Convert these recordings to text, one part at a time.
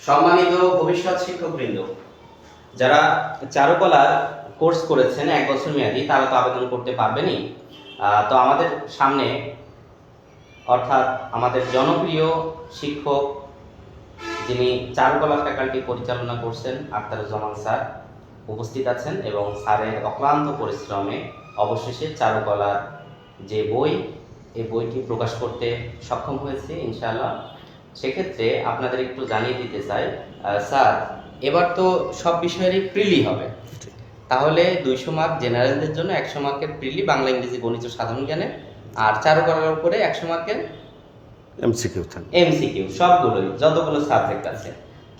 সম্মানিত ভবিষ্যৎ শিক্ষকবৃন্দ, যারা চারুকলার কোর্স করেছেন এক বছর মেয়াদি, তারা তো আবেদন করতে পারবেনই। তো আমাদের সামনে, অর্থাৎ আমাদের জনপ্রিয় শিক্ষক যিনি চারুকলা ফ্যাকাল্টি পরিচালনা করছেন আখতারুজ্জামান স্যার উপস্থিত আছেন এবং স্যারের অক্লান্ত পরিশ্রমে অবশেষে চারুকলার যে বই, এই বইটি প্রকাশ করতে সক্ষম হয়েছে, ইনশাআল্লাহ। সেক্ষেত্রে আপনাদের একটু জানিয়ে দিতে চাই স্যার এবার তো সব বিষয়েরই প্রিলি হবে। তাহলে দুইশো মার্ক জেনারেলদের জন্য একশো মার্কের প্রিলি বাংলা ইংরেজি গণিত সাধারণ জ্ঞানে আর চারুকলার উপরে একশো মার্কের এমসিকিউ থাকবে। এমসিকিউ সবগুলোই যতগুলো সাবজেক্ট আছে।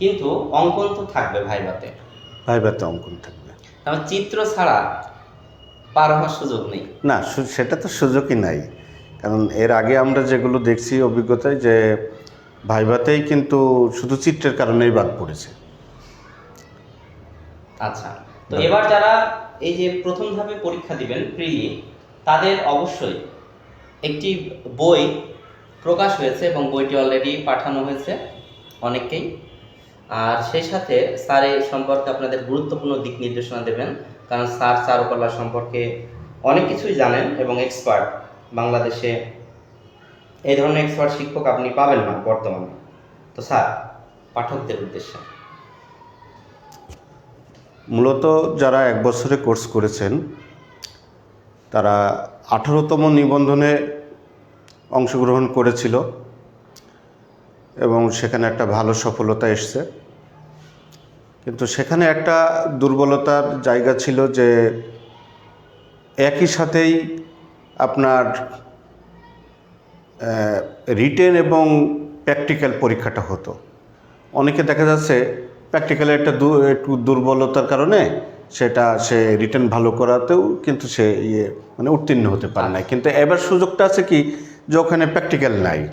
কিন্তু অঙ্কন তো থাকবে ভাইভাতে ভাইবাতে অঙ্কন থাকবে। আমার চিত্র ছাড়া পার হওয়ার সুযোগ নেই। না সেটা তো সুযোগই নাই। কারণ এর আগে আমরা যেগুলো দেখছি অভিজ্ঞতায় যে ভাইবাতেই কিন্তু শুধু চিত্রের কারণেই বাদ পড়েছে। আচ্ছা তো এবার যারা এই যে প্রথম ধাপে পরীক্ষা দিবেন প্রিলি, তাদের অবশ্যই একটি বই প্রকাশ হয়েছে এবং বইটি অলরেডি পাঠানো হয়েছে অনেককেই। আর সেই সাথে স্যার এই সম্পর্কে আপনাদের গুরুত্বপূর্ণ দিক নির্দেশনা দেবেন, কারণ স্যার, চারুকলা সম্পর্কে অনেক কিছুই জানেন এবং এক্সপার্ট বাংলাদেশে এই ধরনের এক্সপার্ট শিক্ষক আপনি পাবেন না বর্তমানে। তো স্যার, পাঠকদের উদ্দেশ্যে। মূলত যারা এক বছরে কোর্স করেছেন, তারা আঠারোতম নিবন্ধনে অংশগ্রহণ করেছিল এবং সেখানে একটা ভালো সফলতা এসছে। কিন্তু সেখানে একটা দুর্বলতার জায়গা ছিল যে, একই সাথেই আপনার রিটেন এবং প্র্যাকটিক্যাল পরীক্ষাটা হতো। অনেকে দেখা যাচ্ছে প্র্যাকটিক্যালে একটা দু- একটু দুর্বলতার কারণে সেটা সে রিটার্ন ভালো করাতেও কিন্তু সে ইয়ে মানে উত্তীর্ণ হতে পারে না কিন্তু এবার সুযোগটা আছে কি যে ওখানে প্র্যাকটিক্যাল নাই।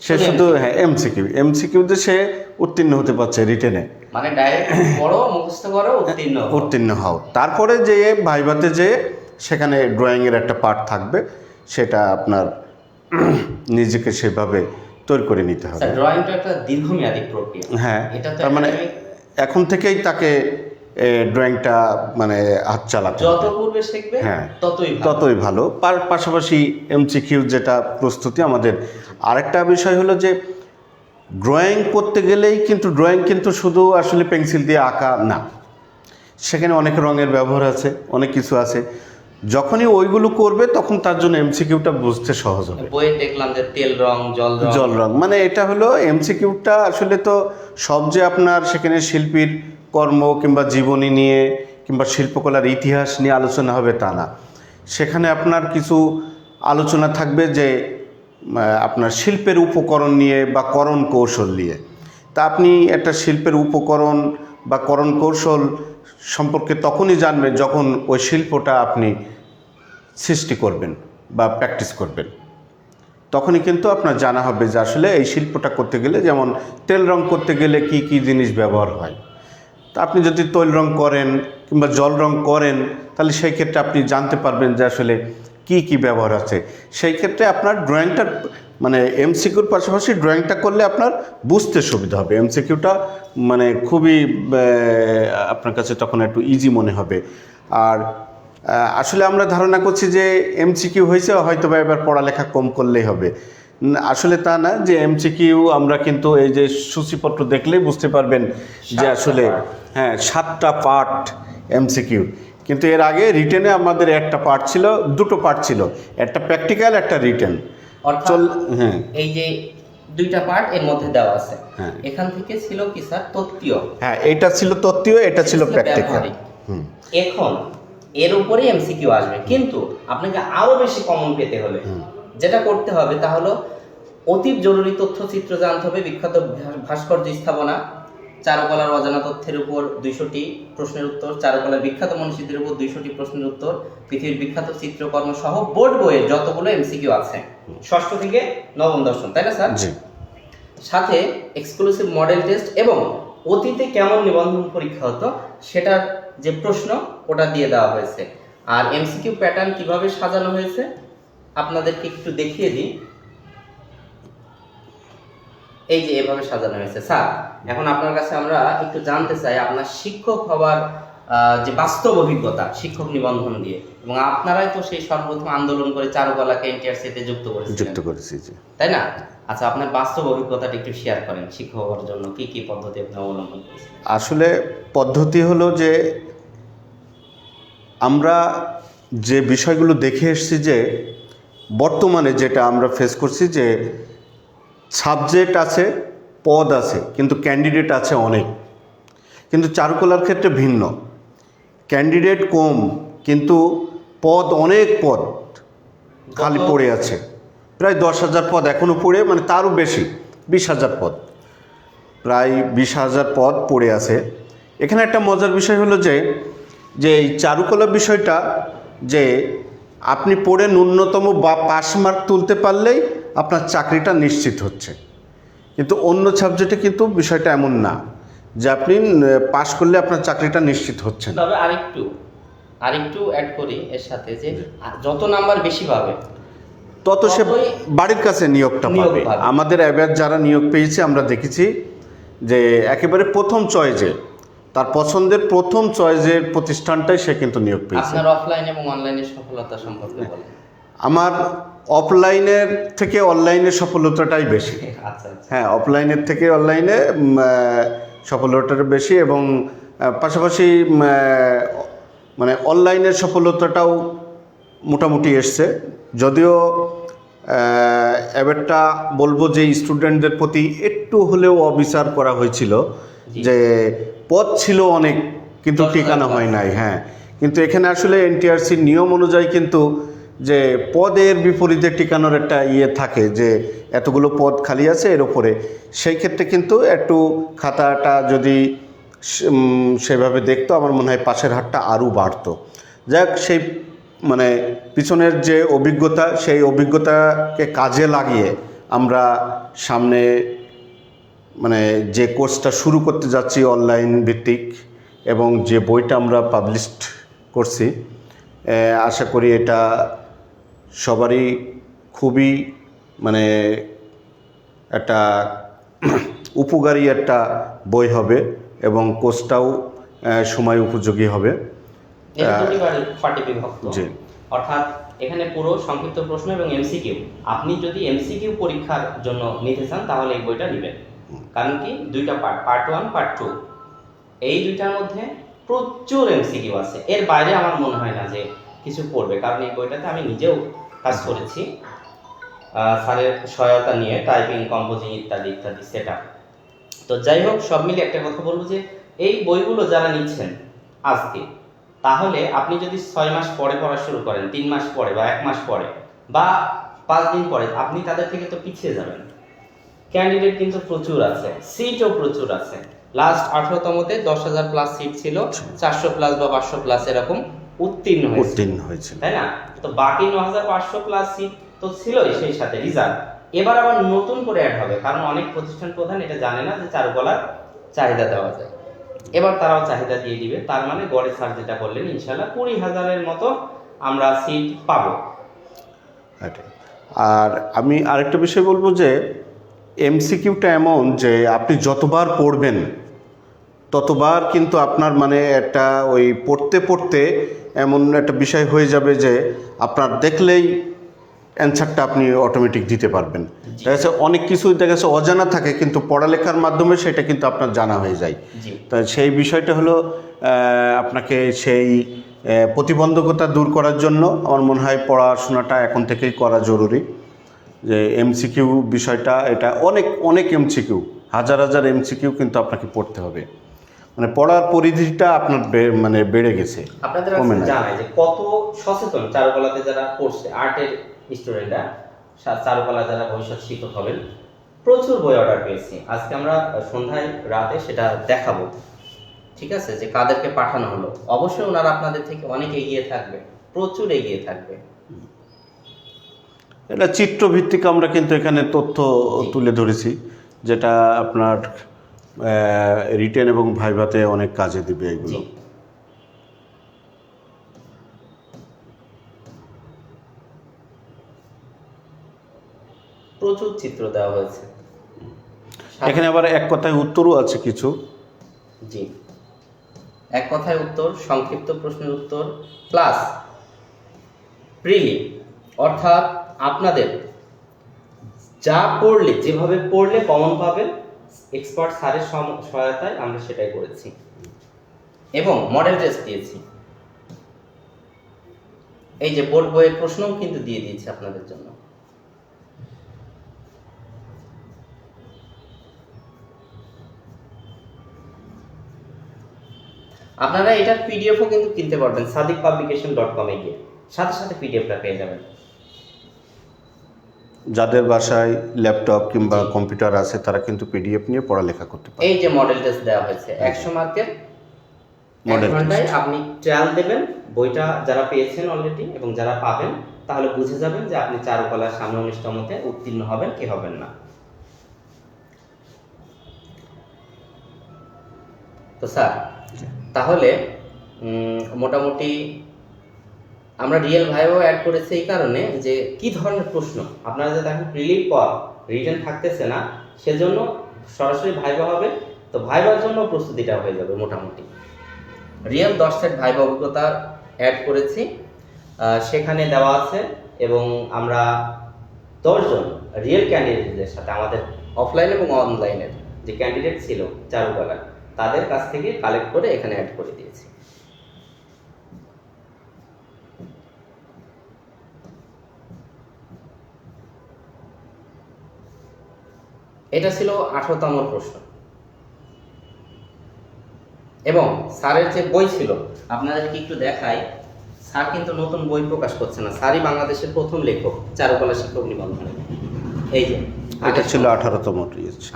সে শুধু হ্যাঁ এমসিকিউ এমসিকিউতে সে উত্তীর্ণ হতে পারছে রিটেনে মানে ডাইরেক্ট পড়ো মুখস্থ করো উত্তীর্ণ হও। উত্তীর্ণ হও। তারপরে যে ভাইভাতে যে সেখানে ড্রয়িংয়ের একটা পার্ট থাকবে সেটা আপনার নিজেকে সেভাবে তৈরি করে নিতে হবে। ড্রয়িংটা একটা দীর্ঘমেয়াদী প্রক্রিয়া। হ্যাঁ তার মানে এখন থেকেই তাকে ড্রয়িংটা মানে হাত চালাতে যত পূর্বে শিখবে হ্যাঁ। ততই ভালো। ততই ভালো। পার পাশাপাশি এমসিকিউ যেটা প্রস্তুতি আমাদের আরেকটা বিষয় হলো যে ড্রয়িং করতে গেলেই কিন্তু ড্রয়িং কিন্তু শুধু আসলে পেন্সিল দিয়ে আঁকা না। সেখানে অনেক রঙের ব্যবহার আছে অনেক কিছু আছে। যখনই ওইগুলো করবে তখন তার জন্য এমসিকিউটা বুঝতে সহজ হবে। বইয়ে দেখলাম যে তেল রং জল রং। জল রং মানে এটা হলো এমসিকিউটা আসলে তো সব যে আপনার সেখানে শিল্পীর কর্ম কিংবা জীবনী নিয়ে কিংবা শিল্পকলার ইতিহাস নিয়ে আলোচনা হবে তা না। সেখানে আপনার কিছু আলোচনা থাকবে যে আপনার শিল্পের উপকরণ নিয়ে বা করণ কৌশল নিয়ে। তা আপনি একটা শিল্পের উপকরণ বা করণ কৌশল সম্পর্কে তখনই জানবেন যখন ওই শিল্পটা আপনি সৃষ্টি করবেন বা প্র্যাকটিস করবেন। তখনই কিন্তু আপনার জানা হবে যে আসলে এই শিল্পটা করতে গেলে যেমন তেল রং করতে গেলে কি কি জিনিস ব্যবহার হয়। তা আপনি যদি তৈল রং করেন কিংবা জল রং করেন, তাহলে সেই ক্ষেত্রে আপনি জানতে পারবেন যে আসলে কি কি ব্যবহার আছে? সেই ক্ষেত্রে আপনার ড্রয়িংটা মানে এমসিকিউর পাশাপাশি ড্রয়িংটা করলে আপনার বুঝতে সুবিধা হবে। এমসিকিউটা মানে খুবই আপনার কাছে তখন একটু ইজি মনে হবে। আর আসলে আমরা ধারণা করছি যে এমসিকিউ হয়েছে হয়তো বা এবার পড়ালেখা কম করলেই হবে। আসলে তা না যে এমসিকিউ আমরা কিন্তু এই যে সূচিপত্র দেখলেই বুঝতে পারবেন যে আসলে হ্যাঁ সাতটা পার্ট এমসিকিউ কিন্তু এর আগে রিটেনে আমাদের একটা পার্ট ছিল দুটো পার্ট ছিল। একটা প্র্যাকটিক্যাল একটা রিটেন অর্থাৎ হ্যাঁ। এই যে দুইটা পার্ট এর মধ্যে দেওয়া আছে। হ্যাঁ। এখান থেকে ছিল কি স্যার তত্ত্বীয়। হ্যাঁ এটা ছিল তত্ত্বীয় এটা ছিল প্র্যাকটিক্যাল এখন এর উপরেই এমসিকিউ আসবে। কিন্তু আপনাকে আরও বেশি কমন পেতে হলে যেটা করতে হবে তা হলো অতীব জরুরি তথ্যচিত্র জানতে হবে বিখ্যাত ভাস্কর্য স্থাপনা। চারুকলার অজানা তথ্যের উপর দুইশোটি প্রশ্নের উত্তর চারুকলার বিখ্যাত মনীষীদের উপর দুইশোটি প্রশ্নের উত্তর পৃথিবীর বিখ্যাত চিত্রকর্ম সহ বোর্ড বইয়ে যতগুলো এমসিকিউ আছে। ষষ্ঠ থেকে নবম দর্শন তাই না স্যার? সাথে এক্সক্লুসিভ মডেল টেস্ট এবং অতীতে কেমন নিবন্ধন পরীক্ষা হতো সেটার যে প্রশ্ন ওটা দিয়ে দেওয়া হয়েছে। আর এমসিকিউ প্যাটার্ন কীভাবে সাজানো হয়েছে আপনাদেরকে একটু দেখিয়ে দিই। এই যে এভাবে সাজানো হয়েছে। স্যার এখন আপনার কাছে আমরা একটু জানতে চাই আপনার শিক্ষক আহ, যে বাস্তব অভিজ্ঞতা শিক্ষক নিবন্ধন দিয়ে এবং আপনারাই তো সেই সর্বপ্রথম আন্দোলন করে চারুকলাকে এনটিআরসিতে যুক্ত করেছিলেন। যুক্ত করেছি তাই না? আচ্ছা আপনার বাস্তব অভিজ্ঞতাটা একটু শেয়ার করেন শিক্ষক হওয়ার জন্য কি কি পদ্ধতি আপনি অবলম্বন করেছেন আসলে পদ্ধতি হলো যে আমরা যে বিষয়গুলো দেখে এসেছি যে বর্তমানে যেটা আমরা ফেস করছি যে সাবজেক্ট আছে পদ আছে কিন্তু ক্যান্ডিডেট আছে অনেক। কিন্তু চারুকলার ক্ষেত্রে ভিন্ন। ক্যান্ডিডেট কম কিন্তু পদ অনেক পদ খালি পড়ে আছে। প্রায় দশ হাজার পদ এখনও পড়ে মানে তারও বেশি বিশ হাজার পদ। প্রায় বিশ হাজার পদ পড়ে আছে। এখানে একটা মজার বিষয় হলো যে যে এই চারুকলা বিষয়টা যে আপনি পড়ে ন্যূনতম বা পাস মার্ক তুলতে পারলেই আপনার চাকরিটা নিশ্চিত হচ্ছে। কিন্তু অন্য সাবজেক্টে কিন্তু বিষয়টা এমন না যে আপনি পাস করলে আপনার চাকরিটা নিশ্চিত হচ্ছে তবে আরেকটু আরেকটু অ্যাড করি এর সাথে যে যত নাম্বার বেশি পাবে তত সে বাড়ির কাছে নিয়োগটা পাবে। আমাদের অ্যাবার যারা নিয়োগ পেয়েছে আমরা দেখেছি যে একেবারে প্রথম চয়েজে তার পছন্দের প্রথম চয়েজের প্রতিষ্ঠানটাই সে কিন্তু নিয়োগ পেয়েছে। আপনার অফলাইন এবং অনলাইনের সফলতা সম্পর্কে বলেন। আমার অফলাইনের থেকে অনলাইনের সফলতাটাই বেশি। আচ্ছা আচ্ছা। হ্যাঁ অফলাইনের থেকে অনলাইনে সফলতাটা বেশি এবং পাশাপাশি মানে অনলাইনের সফলতাটাও মোটামুটি এসছে। যদিও এবারটা বলব যে স্টুডেন্টদের প্রতি একটু হলেও অবিচার করা হয়েছিল যে পথ ছিল অনেক কিন্তু ঠিকানা হয় নাই হ্যাঁ। কিন্তু এখানে আসলে এনটিআরসির নিয়ম অনুযায়ী কিন্তু যে পদের বিপরীতে টিকানোর একটা ইয়ে থাকে যে এতগুলো পদ খালি আছে এর ওপরে সেই ক্ষেত্রে কিন্তু একটু খাতাটা যদি সেভাবে দেখতো, আমার মনে হয় পাশের হারটা আরও বাড়তো। যাক, সেই মানে পিছনের যে অভিজ্ঞতা, সেই অভিজ্ঞতাকে কাজে লাগিয়ে আমরা সামনে মানে যে কোর্সটা শুরু করতে যাচ্ছি অনলাইন ভিত্তিক এবং যে বইটা আমরা পাবলিশড করছি আশা করি এটা সবারই খুবই মানে একটা উপকারী একটা বই হবে এবং কোর্সটাও সময় উপযোগী হবে। জি। অর্থাৎ এখানে পুরো সংক্ষিপ্ত প্রশ্ন এবং এমসিকিউ আপনি যদি এমসিকিউ পরীক্ষার জন্য নিতে চান তাহলে এই বইটা নেবেন। কারণ কি? দুইটা part part one part two এই দুইটার মধ্যে প্রচুর এমসিকিউ আছে। এর বাইরে আমার মনে হয় না যে কিছু পড়বে কারণ এই বইটাতে আমি নিজেও কাজ করেছি। স্যারের সহায়তা নিয়ে টাইপিং কম্পোজিং ইত্যাদি ইত্যাদি সেটা তো যাই হোক, সব মিলে একটা কথা বলব যে, এই বইগুলো যারা নিচ্ছেন আজকে, তাহলে আপনি যদি ছয় মাস পরে পড়া শুরু করেন, তিন মাস পরে বা এক মাস পরে বা পাঁচ দিন পরে, আপনি তাদের থেকে তো পিছিয়ে যাবেন। ক্যান্ডিডেট কিন্তু প্রচুর আছে সিটও প্রচুর আছে। লাস্ট আঠারোতমতে দশ হাজার প্লাস সিট ছিল, চারশো প্লাস বা পাঁচশো প্লাস এরকম উত্তীর্ণ হয়েছে। উত্তীর্ণ হয়েছে। তাই না? তো বাকি ন হাজার পাঁচশো প্লাস সিট তো ছিলই সেই সাথে রিজার্ভ এবার আবার নতুন করে অ্যাড হবে কারণ অনেক প্রতিষ্ঠান প্রধান এটা জানে না যে চারুকলার চাহিদা দেওয়া যায়। এবার তারাও চাহিদা দিয়ে দিবে তার মানে গড়ে স্যার যেটা বললেন ইনশাল্লাহ কুড়ি হাজারের মতো আমরা সিট পাবো। আর আমি আরেকটা বিষয় বলব যে এমসিকিউটা এমন যে আপনি যতবার পড়বেন ততবার কিন্তু আপনার মানে একটা ওই পড়তে পড়তে এমন একটা বিষয় হয়ে যাবে যে আপনার দেখলেই অ্যান্সারটা আপনি অটোমেটিক দিতে পারবেন। দেখা যাচ্ছে অনেক কিছুই দেখা যাচ্ছে অজানা থাকে কিন্তু পড়ালেখার মাধ্যমে সেটা কিন্তু আপনার জানা হয়ে যায়। তা সেই বিষয়টা হলো আপনাকে সেই প্রতিবন্ধকতা দূর করার জন্য আমার মনে হয় পড়াশোনাটা এখন থেকেই করা জরুরি। যে এমসিকিউ বিষয়টা এটা অনেক অনেক এমসিকিউ হাজার হাজার এমসিকিউ কিন্তু আপনাকে পড়তে হবে। মানে পড়ার পরিধিটা আপনার মানে বেড়ে গেছে। আপনাদের জানাই যে কত সচেতন চারুকলাতে যারা পড়ছে আর্টের স্টুডেন্টরা চারুকলা যারা ভবিষ্যৎ শিক্ষক হবেন প্রচুর বই অর্ডার পেয়েছি। আজকে আমরা সন্ধ্যায় রাতে সেটা দেখাবো। ঠিক আছে? যে কাদেরকে পাঠানো হলো। অবশ্যই ওনারা আপনাদের থেকে অনেক এগিয়ে থাকবে প্রচুর এগিয়ে থাকবে। এটা চিত্রভিত্তিক আমরা কিন্তু এখানে তথ্য তুলে ধরেছি যেটা আপনার রিটেন এবং ভাইভাতে অনেক কাজে দিবে এগুলো। প্রচুর চিত্র দেওয়া হয়েছে। এখানে আবার এক কথায় উত্তরও আছে কিছু। জি। এক কথায় উত্তর সংক্ষিপ্ত প্রশ্নের উত্তর প্লাস প্রিলি অর্থাৎ আপনাদের যা পড়লে যেভাবে পড়লে কমন পাবেন এক্সপার্ট স্যারের সহায়তায় আমরা সেটাই করেছি। এবং মডেল টেস্ট দিয়েছি। এই যে বোর্ড বইয়ের প্রশ্নও কিন্তু দিয়ে দিয়েছি আপনাদের জন্য। আপনারা এটার পিডিএফও কিন্তু কিনতে পারবেন, সাদিক পাবলিকেশন ডট কমে গিয়ে। সাথে সাথে পিডিএফটা পেয়ে যাবেন। যাদের বাসায় ল্যাপটপ কিংবা কম্পিউটার আছে তারা কিন্তু পিডিএফ নিয়ে পড়ালেখা করতে পারে। এই যে মডেল টেস্ট দেওয়া হয়েছে একশো মার্কের Model ঘন্টায় আপনি ট্রায়াল দেবেন বইটা যারা পেয়েছেন অলরেডি এবং যারা পাবেন তাহলে বুঝে যাবেন যে আপনি চারুকলার সামনে অনুষ্ঠানতে উত্তীর্ণ হবেন কি হবেন না। তো স্যার তাহলে মোটামুটি আমরা রিয়েল ভাইও অ্যাড করেছি এই কারণে যে কি ধরনের প্রশ্ন? আপনারা যে দেখেন প্রিলির পর রিটেন থাকতেছে না, সেজন্য সরাসরি ভাইবা হবে, তো ভাইবার জন্য প্রস্তুতিটা হয়ে যাবে মোটামুটি। রিয়েল দশ সেট ভাইবা অভিজ্ঞতা অ্যাড করেছি সেখানে দেওয়া আছে এবং আমরা দশজন রিয়েল ক্যান্ডিডেটদের সাথে, আমাদের অফলাইন এবং অনলাইনের যে ক্যান্ডিডেট ছিল চারুকলার, তাদের কাছ থেকে কালেক্ট করে এখানে অ্যাড করে দিয়েছি। এটা ছিল আঠারোতম প্রশ্ন। এবং স্যারের যে বই ছিল আপনাদেরকে একটু দেখাই স্যার কিন্তু নতুন বই প্রকাশ করছে না। স্যারই বাংলাদেশের প্রথম লেখক চারুকলা শিক্ষক নিবন্ধনে। এই যে এটা ছিল আঠারোতম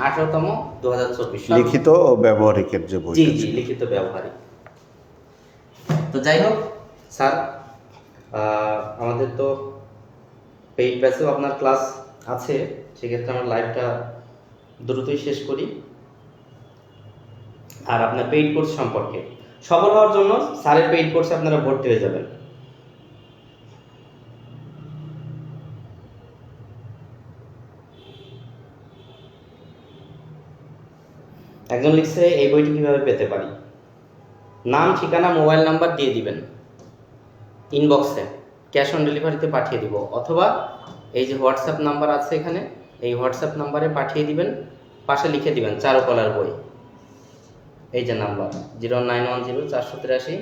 আঠারোতম দু হাজার চব্বিশ লিখিত ও ব্যবহারিকের যে বই জি জি লিখিত ব্যবহারিক। তো যাই হোক স্যার আহ, আমাদের তো পেইড ব্যাচেও আপনার ক্লাস আছে। সেক্ষেত্রে আমার লাইভটা দ্রুতই শেষ করি। আর আপনার পেইড কোর্স সম্পর্কে। সফল হওয়ার জন্য স্যারের পেইড কোর্সে আপনারা ভর্তি হয়ে যাবেন। একজন লিখছে, এই বইটি কীভাবে পেতে পারি? নাম, ঠিকানা, মোবাইল নাম্বার দিয়ে দিবেন। ইনবক্সে ক্যাশ অন ডেলিভারিতে পাঠিয়ে দিব। অথবা এই যে হোয়াটসঅ্যাপ নাম্বার আছে এখানে এই হোয়াটসঅ্যাপ নাম্বারে পাঠিয়ে দিবেন পাশে লিখে দিবেন চারুকলার বই। এই যে number zero nine one zero চারশো তিরাশি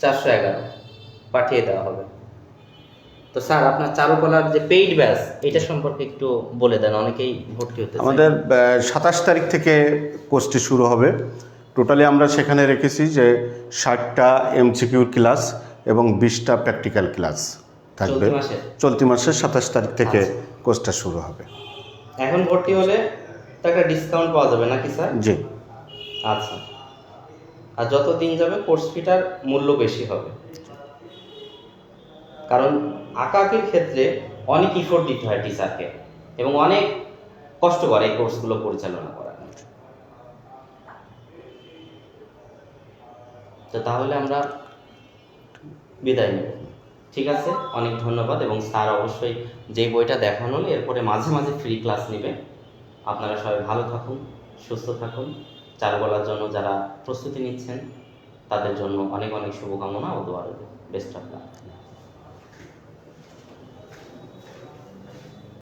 চারশো এগারো পাঠিয়ে দেওয়া হবে। তো স্যার আপনার চারুকলার যে পেইড ব্যাচ এটা সম্পর্কে একটু বলে দেন অনেকেই ভর্তি হতে আমাদের সাতাশ তারিখ থেকে কোর্সটি শুরু হবে। টোটালি আমরা সেখানে রেখেছি যে ষাটটা এমসিকিউর ক্লাস এবং বিশটা প্র্যাকটিক্যাল ক্লাস থাকবে। চলতি মাসের সাতাশ তারিখ থেকে কোর্সটা শুরু হবে। এখন ভর্তি হলে তো একটা ডিসকাউন্ট পাওয়া যাবে নাকি স্যার? জি। আচ্ছা। আর যত দিন যাবে কোর্স ফিটার মূল্য বেশি হবে। কারণ আঁকাআঁকির ক্ষেত্রে অনেক ইফোর্ট দিতে হয় টিচারকে এবং অনেক কষ্ট করে এই কোর্সগুলো পরিচালনা করা তো তাহলে আমরা বিদায় নেব। ঠিক আছে? অনেক ধন্যবাদ এবং স্যার অবশ্যই যেই বইটা দেখানো এরপরে মাঝে মাঝে ফ্রি ক্লাস নেবে আপনারা সবাই ভালো থাকুন, সুস্থ থাকুন। চার বলার জন্য যারা প্রস্তুতি নিচ্ছেন, তাদের জন্য অনেক অনেক শুভকামনা ও দোয়া রইল। Best of luck